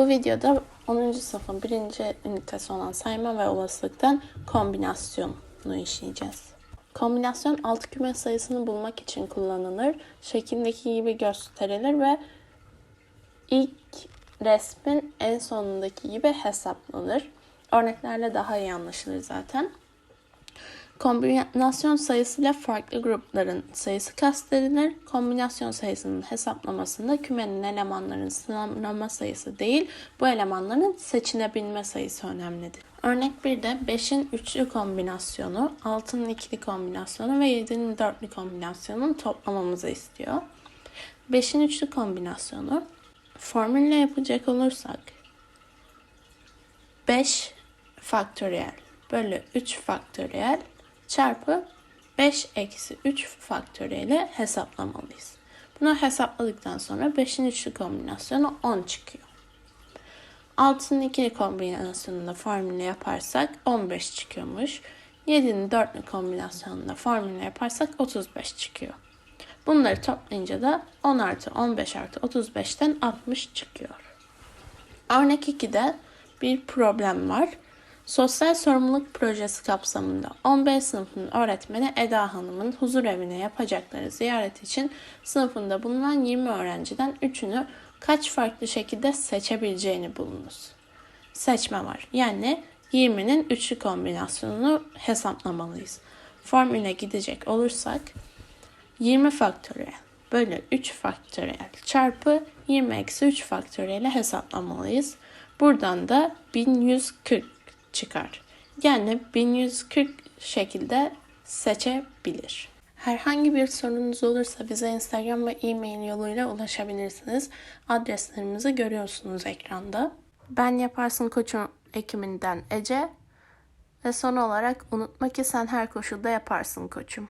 Bu videoda 10. sınıfın 1. ünitesi olan sayma ve olasılıktan kombinasyonu işleyeceğiz. Kombinasyon alt küme sayısını bulmak için kullanılır. Şekildeki gibi gösterilir ve ilk resmin en sonundaki gibi hesaplanır. Örneklerle daha iyi anlaşılır zaten. Kombinasyon sayısıyla farklı grupların sayısı kastedilir. Kombinasyon sayısının hesaplamasında kümenin elemanlarının sınırlama sayısı değil, bu elemanların seçilebilme sayısı önemlidir. Örnek 1'de 5'in üçlü kombinasyonu, 6'nın ikili kombinasyonu ve 7'nin dörtlü kombinasyonunu toplamamızı istiyor. 5'in üçlü kombinasyonu formülle yapacak olursak 5 faktöriyel bölü 3 faktöriyel çarpı 5 eksi 3 faktöriyeli hesaplamalıyız. Bunu hesapladıktan sonra 5'in üçlü kombinasyonu 10 çıkıyor. 6'nın ikili kombinasyonunda formüle yaparsak 15 çıkıyormuş. 7'nin dörtlü kombinasyonunda formüle yaparsak 35 çıkıyor. Bunları toplayınca da 10 artı 15 artı 35'ten 60 çıkıyor. Örnek 2'de bir problem var. Sosyal sorumluluk projesi kapsamında 11 sınıfının öğretmeni Eda Hanım'ın huzur evine yapacakları ziyaret için sınıfında bulunan 20 öğrenciden 3'ünü kaç farklı şekilde seçebileceğini bulunuz. Seçme var. Yani 20'nin üçlü kombinasyonunu hesaplamalıyız. Formüle gidecek olursak 20 faktöriyel bölü 3 faktöriyel çarpı 20 eksi 3 faktöriyeli hesaplamalıyız. Buradan da 1140 çıkar. Yani 1140 şekilde seçebilir. Herhangi bir sorunuz olursa bize Instagram ve e-mail yoluyla ulaşabilirsiniz. Adreslerimizi görüyorsunuz ekranda. Ben Yaparsın Koçum ekiminden Ece ve son olarak unutma ki sen her koşulda yaparsın koçum.